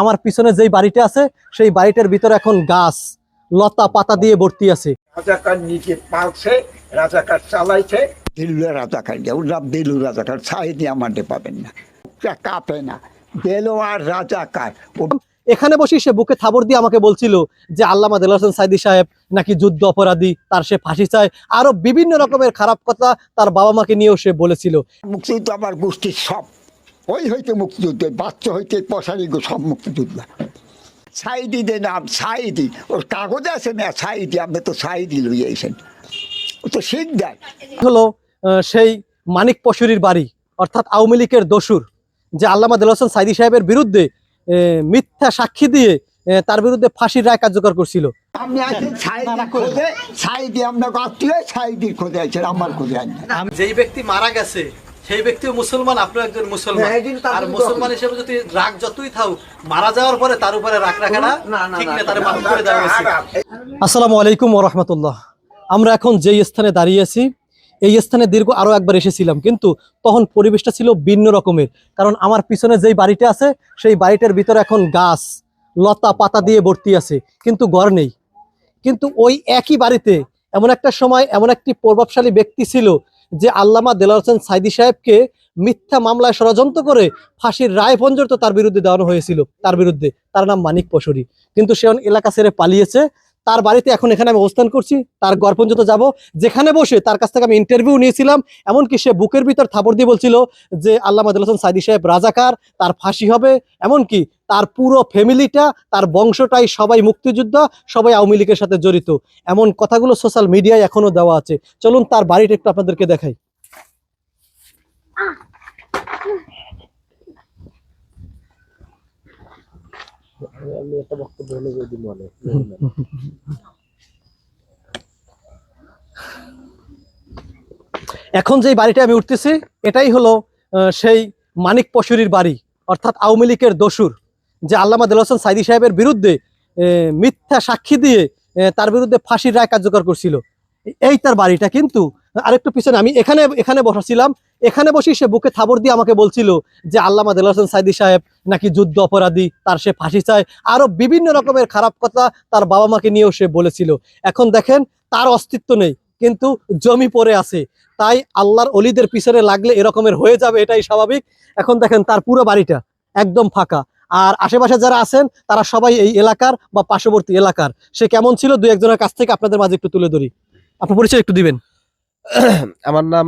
আমার পিছনে যেই বাড়িটা আছে সেই বাড়িটার ভিতরে এখন গাছ লতা পাতা দিয়ে ভর্তি আছে। রাজাকার নিজে পালছে রাজাকার চালাইছে। দিল্লু রাজাকার ওরা দিল্লু রাজাকার সাইডে আমাদের পাবেন না। কাঁপে না। দেলোয়ার রাজাকার। এখানে বসে সে বুকে থাবর দিয়ে আমাকে বলছিল যে আল্লামা দেল হোসেন সাইদি সাহেব নাকি যুদ্ধ অপরাধী তার সে ফাঁসি চায় আরও বিভিন্ন রকমের খারাপ কথা তার বাবা মাকে নিয়েও সে বলেছিল। মুক্তিযুদ্ধ আমার গোষ্ঠীর সব। ওই হইতে মুক্তিযুদ্ধ বাচ্চা হইতে পশারি গো সব মুক্তিযুদ্ধ। সাইদি দে নাম সাইদি। ওর কাগজে আছে না সাইদি আপনি তো সাইদি লইয়াছেন ও তো শিখ হলো সেই মানিক পশুরির বাড়ি অর্থাৎ আওয়ামী লীগের দস্যুর যে আল্লামা দেল হোসেন সাইদি সাহেবের বিরুদ্ধে আহ, মিথ্যা সাক্ষী দিয়ে তার বিরুদ্ধে ফাঁসির রায় কার্যকর করছিল। আপনি আছেন সাইদি খোঁজে সাইদি আপনার আত্মীয় সাইদির খোঁজে আছেন আমার খোঁজে আছেন যেই ব্যক্তি মারা গেছে সেই ব্যক্তিও মুসলমান আপনিও একজন মুসলমান। হ্যাঁ, আর মুসলমান হিসেবে যদি রাগ যতই থাক মারা যাওয়ার পরে তার উপরে রাগ রাখাটা ঠিক না তার মাফ করে দেওয়া আসসালামু আলাইকুম ওরহমতুল্লাহ আমরা এখন যেই স্থানে দাঁড়িয়ে আছি এই স্থানে দীর্ঘ আরও একবার এসেছিলাম কিন্তু তখন পরিবেশটা ছিল ভিন্ন রকমের। কারণ আমার পিছনে যেই বাড়িটা আছে সেই বাড়িটার ভিতরে এখন গাছ লতা পাতা দিয়ে ভর্তি আছে কিন্তু ঘর নেই। কিন্তু ওই একই বাড়িতে এমন একটা সময় এমন একটি প্রভাবশালী ব্যক্তি ছিল যে আল্লামা দেলার হোসেন সাইদি সাহেবকে মিথ্যা মামলায় ষড়যন্ত্র করে ফাঁসির রায় পর্যন্ত তার বিরুদ্ধে দেওয়ানো হয়েছিল, তার বিরুদ্ধে। তার নাম মানিক পশুরি। কিন্তু সে এলাকা ছেড়ে পালিয়েছে। তার বাড়িতে এখন এখানে আমি অবস্থান করছি। তার ঘর পর্যন্ত যাব। যেখানে বসে তার কাছ থেকে আমি ইন্টারভিউ নিয়েছিলাম। এমনকি সে বুকের ভিতর থাপড় দিয়ে বলছিল যে আল্লাহ দিল হোসেন সাইদি সাহেব রাজাকার, তার ফাঁসি হবে। এমনকি তার পুরো ফ্যামিলিটা, তার বংশটাই সবাই মুক্তিযুদ্ধ, সবাই আওয়ামী লীগের সাথে জড়িত। এমন কথাগুলো সোশ্যাল মিডিয়ায় এখনও দেওয়া আছে। চলুন তার বাড়িটা একটু আপনাদেরকে দেখাই। এখন যেই বাড়িটা আমি উঠতেছি, এটাই হলো সেই মানিক পশুরির বাড়ি, অর্থাৎ আওয়ামী লীগের দস্যুর যে আল্লামা দেল হোসেন সাইদি সাহেবের বিরুদ্ধে মিথ্যা সাক্ষী দিয়ে তার বিরুদ্ধে ফাঁসির রায় কার্যকর করছিল। এই তার বাড়িটা কিন্তু, আরেকটু পিছনে, আমি এখানে এখানে বসাছিলাম, এখানে বসে সে বুকে থাবর দিয়ে আমাকে বলছিল যে আল্লামা দেল হোসেন সাইদি সাহেব নাকি যুদ্ধ অপরাধী, তার সে ফাঁসি চায় আরও বিভিন্ন রকমের খারাপ কথা তার বাবা মাকে নিয়েও সে বলেছিল। এখন দেখেন, তার অস্তিত্ব নেই, কিন্তু জমি পড়ে আছে, তাই আল্লাহর অলিদের পিছনে লাগলে এরকমের হয়ে যাবে, এটাই স্বাভাবিক। এখন দেখেন, তার পুরো বাড়িটা একদম ফাঁকা। আর আশেপাশে যারা আছেন, তারা সবাই এই এলাকার বা পার্শ্ববর্তী এলাকার। সে কেমন ছিল? দু একজনের কাছ থেকে আপনাদের মাঝে একটু তুলে ধরি। আপনার পরিচয় একটু দিবেন। আমার নাম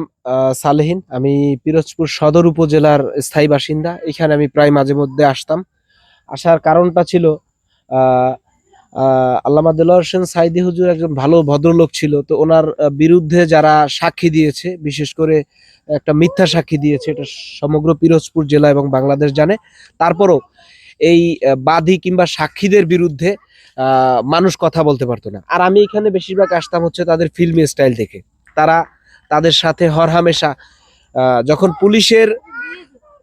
সালেহিন। আমি পিরোজপুর সদর উপজেলার স্থায়ী বাসিন্দা। এখানে আমি প্রায় মাঝে মধ্যে আসতাম। আসার কারণটা ছিল আল্লামা দেলোয়ার হোসেন সাইদি হুজুর একজন ভালো ভদ্রলোক ছিল, তো ওনার বিরুদ্ধে যারা সাক্ষী দিয়েছে, বিশেষ করে একটা মিথ্যা সাক্ষী দিয়েছে, এটা সমগ্র পিরোজপুর জেলা এবং বাংলাদেশ জানে, তারপরও এই বাদী কিংবা সাক্ষীদের বিরুদ্ধে মানুষ কথা বলতে পারতো না। আর আমি এখানে বেশিরভাগ আসতাম হচ্ছে তাদের ফিল্মি স্টাইল দেখে। তারা তাদের সাথে হরহামেশা যখন পুলিশের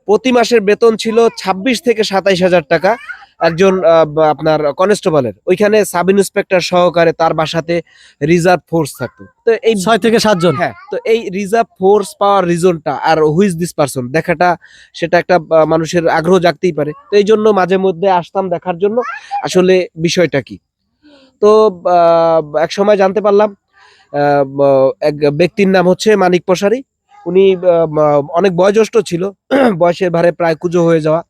প্রতি মাসের বেতন ছিল ২৬ থেকে সাতাইশ হাজার টাকা একজন আপনার কনস্টেবলের। ওইখানে সাব ইন্সপেক্টর সহকারে তার বাসাতে রিজার্ভ ফোর্স থাকতো। তো এই ছয় থেকে সাতজন। হ্যাঁ তো এই রিজার্ভ ফোর্স পাওয়ার রিজনটা আর হুইজ দিস পারসন দেখাটা সেটা একটা মানুষের আগ্রহ জাগতেই পারে। তো এই জন্য মাঝে মধ্যে আসতাম দেখার জন্য। আসলে বিষয়টা কি? তো এক সময় জানতে পারলাম এক ব্যক্তির নাম হচ্ছে মানিক প্রসারী। উনি অনেক বয়োজ্যেষ্ঠ ছিল। বয়সের ভারে প্রায় কুজো হয়ে যাওয়া।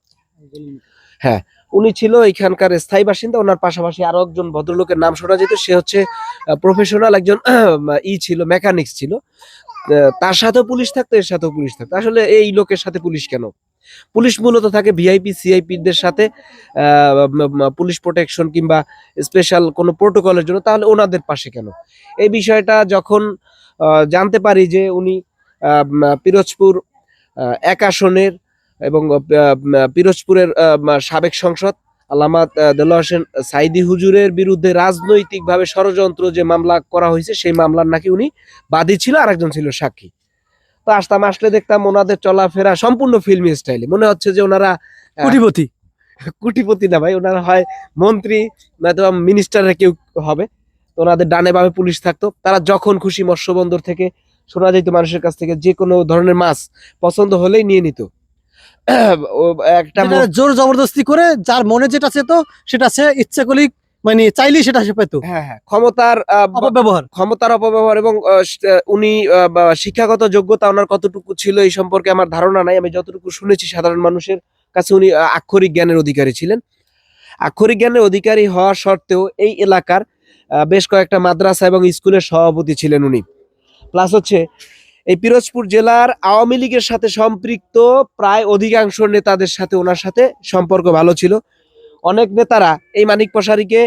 হ্যাঁ উনি ছিল এখানকার স্থায়ী বাসিন্দা, ওনার পাশাপাশি আরও একজন ভদ্রলোকের নাম শোনা যেত, সে হচ্ছে প্রফেশনাল একজন ই ছিল মেকানিক্স ছিল। তার সাথেও পুলিশ থাকতো, এর সাথেও পুলিশ থাকতো। আসলে এই লোকের সাথে পুলিশ কেন? পুলিশ মূলত থাকে ভিআইপি সিআইপিদের সাথে পুলিশ প্রোটেকশন কিংবা স্পেশাল কোনো প্রোটোকলের জন্য, তাহলে ওনাদের পাশে কেন? এই বিষয়টা যখন জানতে পারি যে উনি পিরোজপুর এক আসনের এবং পিরোজপুরের সাবেক সংসদ আল্লামাত দেলোয়ার হোসেন সাইদি হুজুরের বিরুদ্ধে রাজনৈতিকভাবে ষড়যন্ত্র যে মামলা করা হয়েছে সেই মামলার নাকি উনি বাদী ছিল আর একজন ছিল সাক্ষী। তো আসতাম আসলে দেখতাম ওনাদের চলাফেরা সম্পূর্ণ ফিল্মি স্টাইলে মনে হচ্ছে যে ওনারা কোটিপতি। কুটিপতি না ভাই ওনারা হয় মন্ত্রী নয়তো মিনিস্টারের কেউ হবে। তো ওনাদের ডানে বামে পুলিশ থাকতো। তারা যখন খুশি মৎস্য বন্দর থেকে শোনা যেত মানুষের কাছ থেকে যে কোনো ধরনের মাছ পছন্দ হলেই নিয়ে নিত। একটা জোর জবরদস্তি করে যার মনে যেটা চেত সেটা সে ইচ্ছে করলেই মানে চাইলেই সেটা সে পেত। হ্যাঁ হ্যাঁ ক্ষমতার অপব্যবহার। ক্ষমতার অপব্যবহার এবং উনি শিক্ষাগত যোগ্যতা ওনার কতটুকু ছিল এই সম্পর্কে আমার ধারণা নাই। আমি যতটুকু শুনেছি সাধারণ মানুষের কাছে উনি আক্ষরিক জ্ঞানের অধিকারী ছিলেন। আক্ষরিক জ্ঞানের অধিকারী হওয়া সত্ত্বেও এই এলাকার বেশ কয়েকটা মাদ্রাসা এবং স্কুলের সভাপতি ছিলেন উনি। প্লাস হচ্ছে এই পিরোজপুর জেলার আওয়ামী লীগের সাথে সম্পৃক্ত প্রায় অধিকাংশ নেতাদের সাথে ওনার সাথে সম্পর্ক ভালো ছিল। অনেক নেতারা এই মানিক প্রসারীকে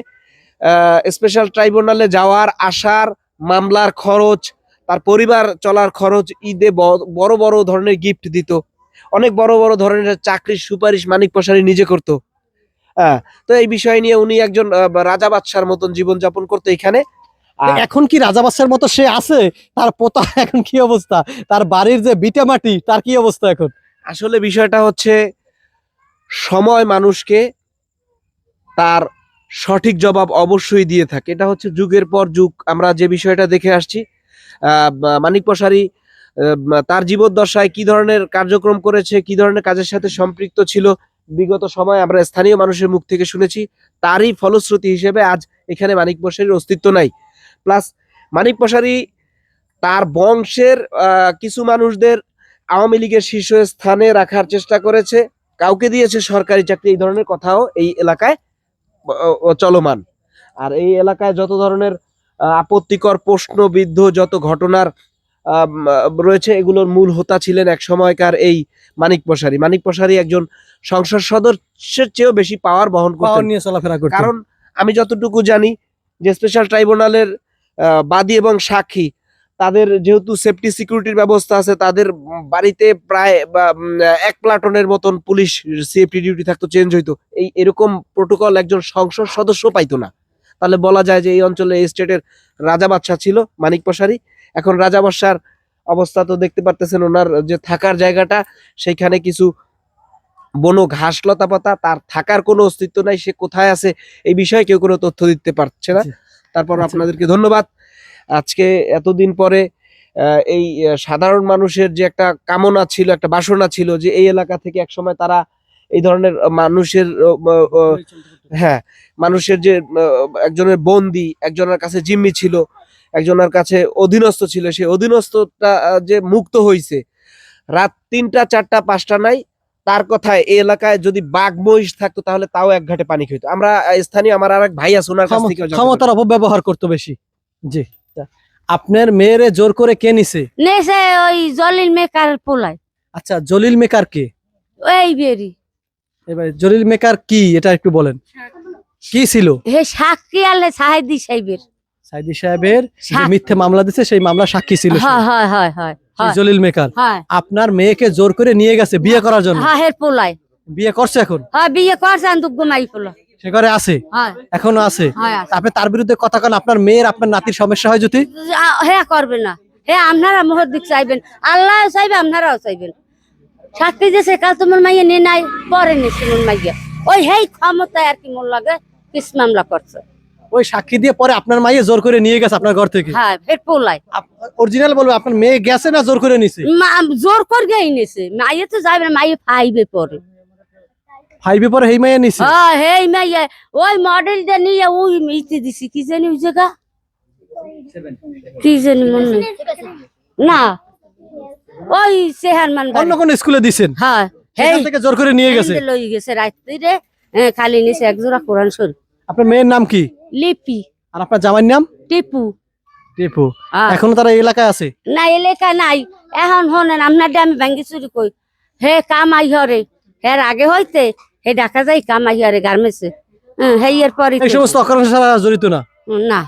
স্পেশাল ট্রাইব্যুনালে যাওয়ার আসার মামলার খরচ, তার পরিবার চলার খরচ, ঈদে বড় বড় ধরনের গিফট দিত। অনেক বড় বড় ধরনের চাকরির সুপারিশ মানিক প্রসারী নিজে করত। তো এই বিষয় নিয়ে উনি একজন রাজা বাদশার মতন জীবনযাপন করতো এখানে। এখন কি রাজা বাচ্চার মতো সে আছে? তার পোতা এখন কি অবস্থা? তার বাড়ির যে বিটা মাটি তার কি অবস্থা এখন? আসলে বিষয়টা হচ্ছে সময় মানুষকে তার সঠিক জবাব অবশ্যই দিয়ে থাকে। এটা হচ্ছে যুগের পর যুগ। আমরা যে বিষয়টা দেখে আসছি মানিক প্রসারী আহ, তার জীবদ্দশায় কি ধরনের কার্যক্রম করেছে কি ধরনের কাজের সাথে সম্পৃক্ত ছিল বিগত সময় আমরা স্থানীয় মানুষের মুখ থেকে শুনেছি। তারই ফলশ্রুতি হিসেবে আজ এখানে মানিক প্রসারীর অস্তিত্ব নাই। প্লাস মানিক প্রসারী তার বংশের কিছু মানুষদের আওয়ামী লীগের শীর্ষস্থানে রাখার চেষ্টা করেছে। কাউকে দিয়েছে সরকারি চাকরি এই ধরনের কথাও এই এলাকায় চলমান। আর এই এলাকায় যত ধরনের আপত্তিকর প্রশ্নবিদ্ধ যত ঘটনার আহ, রয়েছে এগুলোর মূল হোতা ছিলেন এক সময়কার এই মানিক প্রসারী মানিক প্রসারী একজন সংসদ সদস্যের চেয়েও বেশি পাওয়ার বহন করতেন। নিয়ে চলাফেরা করতে কারণ আমি যতটুকু জানি যে স্পেশাল ট্রাইব্যুনালের বাদী এবং সাক্ষী, তাদের যেহেতু সেফটি সিকিউরিটির ব্যবস্থা আছে, তাদের বাড়িতে প্রায় এক প্লাটনের মতন পুলিশ সেফটি ডিউটি থাকতো চেঞ্জ হইতো। এই এরকম প্রোটোকল একজন সংসদ সদস্য পাইতো না। তাহলে বলা যায় যে এই অঞ্চলে এই স্টেটের রাজা বাদশাহ ছিল, মানিক প্রসারী এখন রাজা বাদশার অবস্থা তো দেখতে পারতেছেন, ওনার যে থাকার জায়গাটা সেইখানে কিছু বনো ঘাস লতা পাতা তার থাকার কোনো অস্তিত্ব নাই, সে কোথায় আছে, এই বিষয়ে কেউ কোনো তথ্য দিতে পারছে না। তারপর আচ্ছা। আপনাদেরকে ধন্যবাদ। আজকে এতদিন পরে এই সাধারণ মানুষের যে একটা কামনা ছিল একটা বাসনা ছিল যে এই এলাকা থেকে একসময় তারা এই ধরনের মানুষের হ্যাঁ মানুষের যে একজনের বন্দি একজনের কাছে জিম্মি ছিল একজনের কাছে অধীনস্থ ছিল সেই অধীনস্থটা যে মুক্ত হয়েছে রাত তিনটা চারটা পাঁচটা নাই তার কথায় এই এলাকায় যদি বাঘ মহিষ থাকতো তাহলে তাও এক ঘাটে পানি খেতো। আমরা স্থানীয় আমার আর এক ভাই আছে ওনার কাছ থেকে ক্ষমতার অপব্যবহার করতো বেশি। জি। আপনার মেয়েরে জোর করে কে নিছে? নেছে ওই জলিল মেকার পোলায়। আচ্ছা জলিল মেকার কে? ওই বেরি। এবার জলিল মেকার কি? এটা একটু বলেন। কি ছিল? হে সাক্ষী আলে সাহেদি সাহেবের। সাহেদি সাহেবের যে মিথ্যে মামলা দিছে সেই মামলা সাক্ষী ছিল। হয় হয় হয় হয়। জলিল মেকার আপনার মেয়েকে জোর করে নিয়ে গেছে বিয়ে করার জন্য? হ্যাঁ হের পোলায়। বিয়ে করছে এখন? হয় বিয়ে করছে পোলা। সে ঘরে আছে? এখনও আছে? আপনি তার বিরুদ্ধে কথা কেন আপনার মেয়ের আপনার নাতির সমস্যা হয় যদি? আ- হে করবে না। হে আপনারা মোহর দিক চাইবেন। আল্লাহ চাইবে আপনারাও চাইবেন। সাক্ষী দিয়েছে কাল তোমার মাইয়া নিয়ে নাই পরে মোর মাইয়া। ওই হেই ক্ষমতায় আর কি মোর লাগে কিস মামলা করছে। ওই সাক্ষী দিয়ে পরে আপনার মাইয়ে জোর করে নিয়ে গেছে আপনার ঘর থেকে? হ্যাঁ হের পোলায় অরিজিনাল বলব আপনার মেয়ে গেছে না জোর করে নিছে? মা- জোর করে নিছে। মাইয়া তো যাবে না মাইয়া ফাইবে পরে ফাইভে পরে হেই মাইয়া নিছে? হ্যাঁ হেই মাইয়া। ওই মডেলটা নিয়ে ওই ইতে দিছি কি জানি ওই জায়গা? কি জানি মনে না ওই চেহারমান অন্য কোন স্কুলে দিছেন? হ্যাঁ হেই থেকে জোর করে নিয়ে গেছে? লই গেছে রাত্রিরে। হ্যাঁ, খালি নিছে এক জোড়া কোরআন শরীফ। আপনার মেয়ের নাম কি? লিপি। আর আপনার জামাইয়ের নাম? টিপু। টিপু। এখনও তারা এলাকায় আছে? না এলাকা নাই। এখন হনেন আপনার আমি ভাঙ্গি চুরি কই হে কামাই হরে হের আগে হইতে হে ডাকা যায় কামাই হরে গার্মেন্টসে হ্যাঁ হে এর পরে এই সমস্ত অকারণ সারা জড়িত না? না।